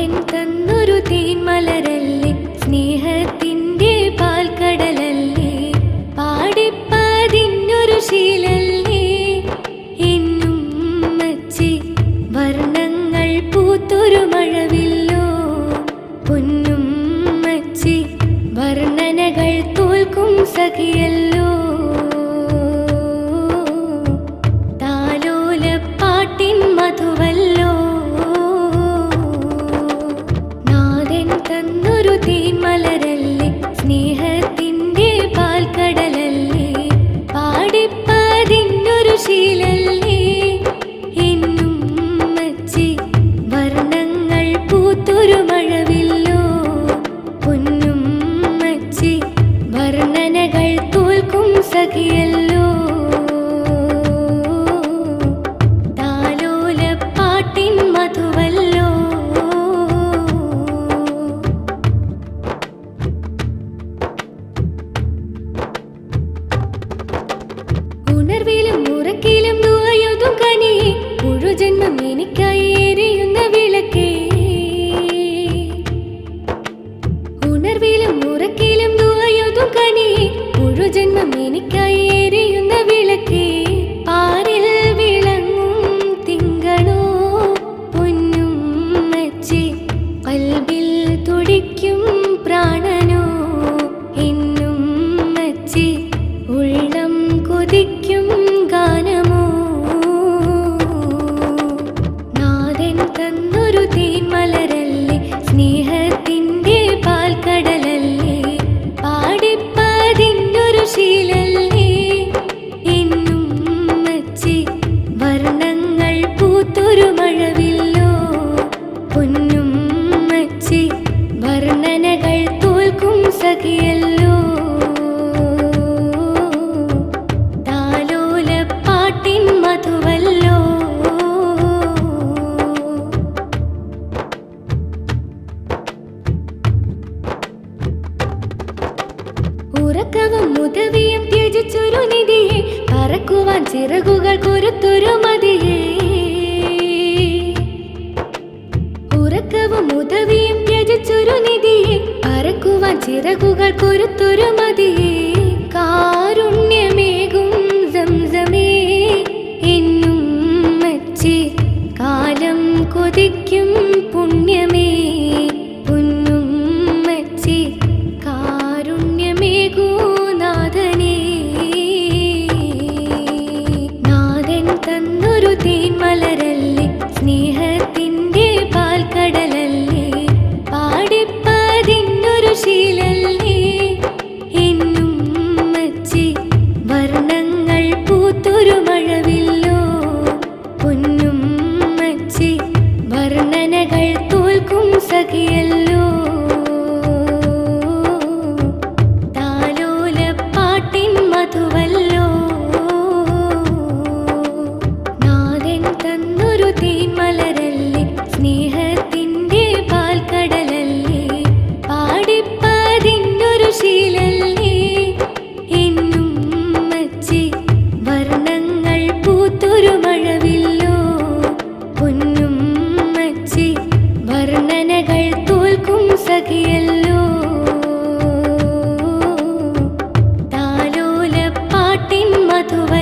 என் தன் നാഥൻ തന്നൊരു തേന്മലരല്ലേ ഉണർവിലും ഉറക്കിലും ഉറക്കവും ഉദവിയും ത്യജിച്ചൊരു നിധിയെ. പറക്കുവാൻ ചിറകുകൾ കുരുത്തൊരു മതിയെ. ഉറക്കവും ഉദവിയും ത്യജിച്ചൊരു നിധിയെ. പറക്കുവാൻ ചിറകുകൾ കുരുത്തൊരു മതിയെ. കാരുണ്യമേകും സംസമേ. എന്നും മച്ചി കാലം കൊതിക്കും പുണ്യമേ. വർണനകൾ തോൽക്കും സഖിയല്ലോ. സഖിയല്ലോ താലോല പാട്ടിൻ മധുവ